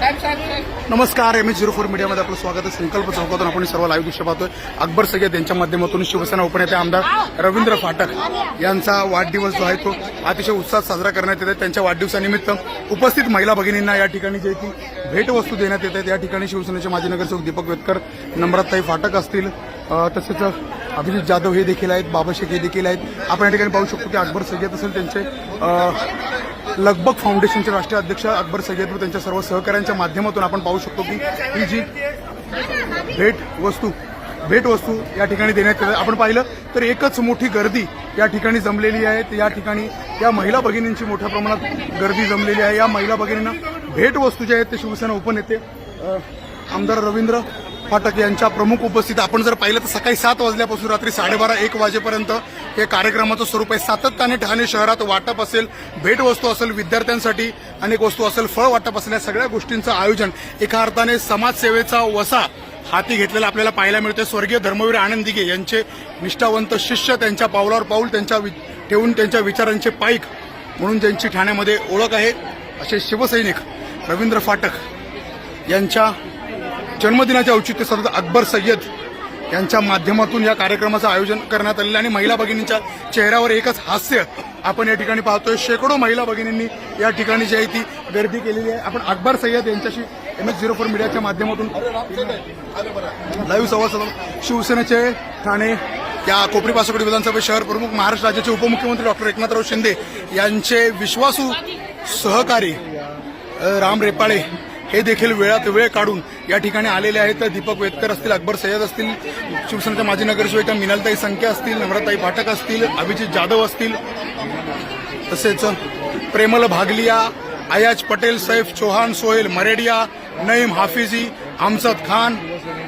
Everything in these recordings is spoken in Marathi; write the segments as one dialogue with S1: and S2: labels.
S1: नमस्कार एम एच झिरो फोर मीडियामध्ये आपलं स्वागत आहे. संकल्प चौकातून आपण सर्व लाईव्ह दृश्य पाहतोय. अकबर सगळे यांच्या माध्यमातून शिवसेना उपनेते आमदार रवींद्र फाटक यांचा वाढदिवस जो आहे तो अतिशय उत्साहात साजरा करण्यात येत आहे. त्यांच्या वाढदिवसानिमित्त उपस्थित महिला भगिनींना या ठिकाणी जे की भेटवस्तू देण्यात येत आहेत या ठिकाणी शिवसेनेचे माजी नगरसेवक दीपक वेतकर नम्रताई फाटक असतील. तसेच अभिजित जाधव हे देखील आहेत बाबा शेख हे देखील आहेत. आपण या ठिकाणी पाहू शकतो की अकबर सगळे असेल त्यांचे लगबग फाउंडेशनचे राष्ट्रीय अध्यक्ष अकबर सय्यदपूर त्यांच्या सर्व सहकाऱ्यांच्या माध्यमातून आपण पाहू शकतो की ही जी भेट वस्तू भेट वस्तू या ठिकाणी देण्यात आपण पाहिलं तर एकच मोठी गर्दी या ठिकाणी जमलेली आहे. या ठिकाणी या महिला भगिनींची मोठ्या प्रमाणात गर्दी जमलेली आहे. या महिला भगिनींना भेट वस्तू जे आहेत ते शिवसेना उपनेते आमदार रवींद्र फाटक यांच्या प्रमुख उपस्थित आपण जर पाहिलं तर सकाळी सात वाजल्यापासून रात्री साडेबारा एक वाजेपर्यंत हे कार्यक्रमाचं स्वरूप आहे. सातत्याने ठाणे शहरात वाटप असेल भेटवस्तू असेल विद्यार्थ्यांसाठी अनेक वस्तू असेल फळ वाटप असेल या सगळ्या गोष्टींचं आयोजन. एका अर्थाने समाजसेवेचा वसा हाती घेतलेला आपल्याला पाहायला मिळते स्वर्गीय धर्मवीर आनंद दिघे यांचे निष्ठावंत शिष्य त्यांच्या पावलावर पाऊल त्यांच्या वि- ठेवून त्यांच्या विचारांचे पाईक म्हणून ज्यांची ठाण्यामध्ये ओळख आहे असे शिवसैनिक रवींद्र फाटक यांच्या जन्मदिनाच्या औचित्य साधत अकबर सय्यद यांच्या माध्यमातून या कार्यक्रमाचं आयोजन करण्यात आलेलं आहे आणि महिला भगिनींच्या चेहऱ्यावर एकच हास्य आपण या ठिकाणी पाहतोय. शेकडो महिला भगिनींनी या ठिकाणी जी आहे ती गर्दी केलेली आहे. आपण अकबर सय्यद यांच्याशी एम एस झिरो फोर मीडियाच्या माध्यमातून लाईव्ह संवाद साधून शिवसेनेचे ठाणे या कोपरी पासोकडी विधानसभा शहर प्रमुख महाराष्ट्र राज्याचे उपमुख्यमंत्री डॉक्टर एकनाथराव शिंदे यांचे विश्वासू सहकारी राम रेपाळे हे देखील वेळात वेळ काढून या ठिकाणी आलेले आहेत. तर दीपक वेतकर असतील अकबर सय्यद असतील शिवसेनेच्या माजी नगरसेविका मिनालताई संख्या असतील नम्रताई पाठक असतील अभिजित जाधव असतील. तसेच प्रेमल भागलिया अयाज पटेल सैफ चौहान सोहेल मरेडिया नईम हाफिजी हमसद खान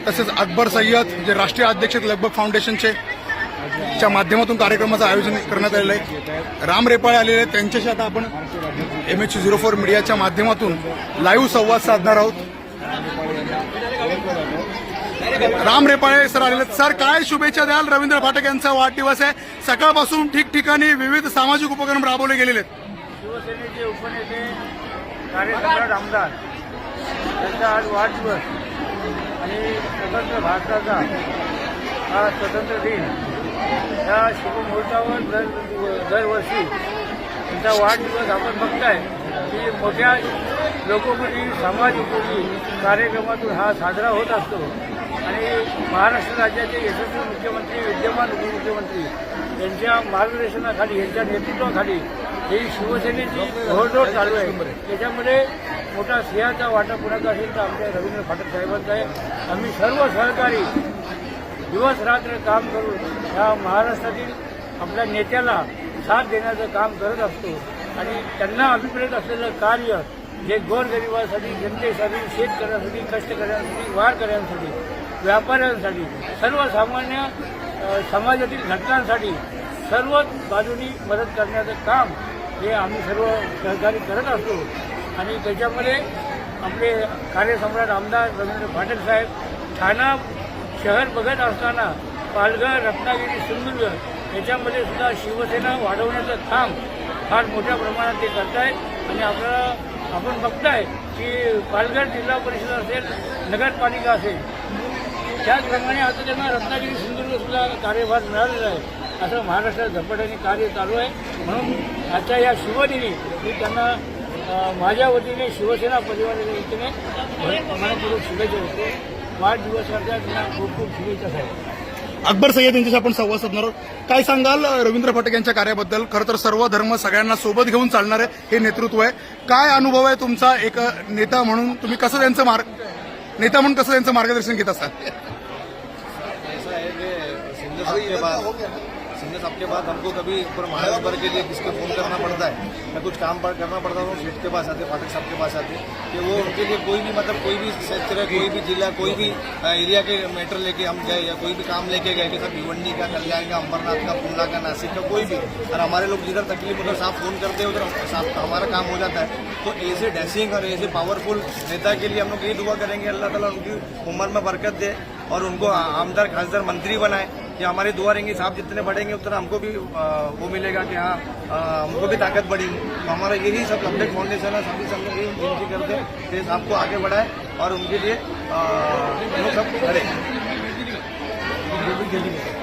S1: तसेच अकबर सय्यद जे राष्ट्रीय अध्यक्ष लगभग फाउंडेशनचे च्या माध्यमातून कार्यक्रमाचं आयोजन करण्यात आलेलं आहे. राम रेपाळे आलेले आहेत त्यांच्याशी आता आपण एम एच झिरो फोर मीडियाच्या माध्यमातून लाईव्ह संवाद साधणार आहोत. राम रेपाळे सर आलेले आहेत. सर काय शुभेच्छा द्याल? रवींद्र फाटक यांचा वाढदिवस आहे. सकाळपासून ठिकठिकाणी विविध सामाजिक उपक्रम राबवले गेलेले आहेत.
S2: शिवसेनेचे उपनेते कार्यसम्राट आमदार त्यांचा आज वाढदिवस. आणि स्वतंत्र भारताचा हा स्वतंत्र दिन. या शुभमुहूर्तावर दर दरवर्षी त्यांचा वाढदिवस आपण बघताय की मोठ्या लोकोपयोगी समाज उपयोगी कार्यक्रमातून हा साजरा होत असतो. आणि महाराष्ट्र राज्याचे यशस्वी मुख्यमंत्री विद्यमान उपमुख्यमंत्री यांच्या मार्गदर्शनाखाली यांच्या नेतृत्वाखाली ही शिवसेनेची घोडदौड चालू आहे. त्याच्यामध्ये मोठा सिंहाचा वाटा कुणाचा असेल तर आमच्या रवींद्र फाटक साहेबांचा आहे. आम्ही सर्व सहकारी दिवस रात्र काम करून ह्या महाराष्ट्रातील आपल्या नेत्याला साथ देण्याचं काम करत असतो. आणि त्यांना अभिप्रेत असलेलं कार्य जे गोरगरिबासाठी जनतेसाठी शेतकऱ्यांसाठी कष्टकऱ्यांसाठी वारकऱ्यांसाठी व्यापाऱ्यांसाठी सर्वसामान्य समाजातील घटकांसाठी सर्व बाजूनी मदत करण्याचं काम हे आम्ही सर्व सहकारी करत असतो. आणि त्याच्यामध्ये आपले कार्यसम्राट आमदार रवींद्र पाटील साहेब ठाणा शहर बघत असताना पालघर रत्नागिरी सिंधुदुर्ग याच्यामध्ये सुद्धा शिवसेना वाढवण्याचं काम फार मोठ्या प्रमाणात ते करत आहेत आणि आपल्याला आपण बघताय की पालघर जिल्हा परिषद असेल नगरपालिका असेल त्याचप्रमाणे आता त्यांना रत्नागिरी सिंधुदुर्ग सुद्धा कार्यभार मिळालेला आहे. असं महाराष्ट्रात झपाट्याने कार्य चालू आहे. म्हणून आजच्या या शिवदिनी मी त्यांना माझ्या वतीने शिवसेना परिवाराच्या वतीने भर- मनपूर्वक शुभेच्छा देतो. वाढदिवसाच्या त्यांना खूप खूप शुभेच्छा साहेब.
S1: अकबर सय्यद यांच्याशी आपण संवाद साधणार आहोत. काय सांगाल रवींद्र फटक यांच्या कार्याबद्दल? खरं तर सर्व धर्म सगळ्यांना सोबत घेऊन चालणारे हे नेतृत्व आहे. काय अनुभव आहे तुमचा एक नेता म्हणून? तुम्ही कसं त्यांचं मार्ग नेता म्हणून कसं त्यांचं मार्गदर्शन घेत असाल
S3: ऐसा है कि सिंध साहब के बाद सिंध साहब के बाद हमको कभी पूरे महाराष्ट्र भर के लिए किसको फ़ोन करना पड़ता है? या कुछ काम पर करना पड़ता है तो सेठ के पास आते, फाटक साहब के पास आते, कि वो उनके लिए कोई भी मतलब कोई भी क्षेत्र, कोई भी जिला, कोई भी एरिया के मैटर लेके हम गए या कोई भी काम लेके गए, कि सर भिवंडी का, कल्याण का, अंबरनाथ का पूना का, नासिक का, कोई भी। और हमारे लोग जिधर तकलीफ़ उधर साहब फ़ोन करते हैं, उधर हमारा काम हो जाता है। तो ऐसे डैसिंग और ऐसे पावरफुल नेता के लिए हम लोग यही दुआ करेंगे, अल्लाह ताला उनकी उम्र में बरकत दे और उनको आमदार, खासदार, मंत्री बनाए। कि हमारे दुआ रहेंगे साहब जितने बढ़ेंगे उतना हमको भी आ, वो मिलेगा कि हाँ हमको भी ताकत बढ़ी। तो हमारा यही सब अब्देक फाउंडेशन है सभी सब यही विनती करते हैं कि साहब को आगे बढ़ाए और उनके लिए हम सब खड़े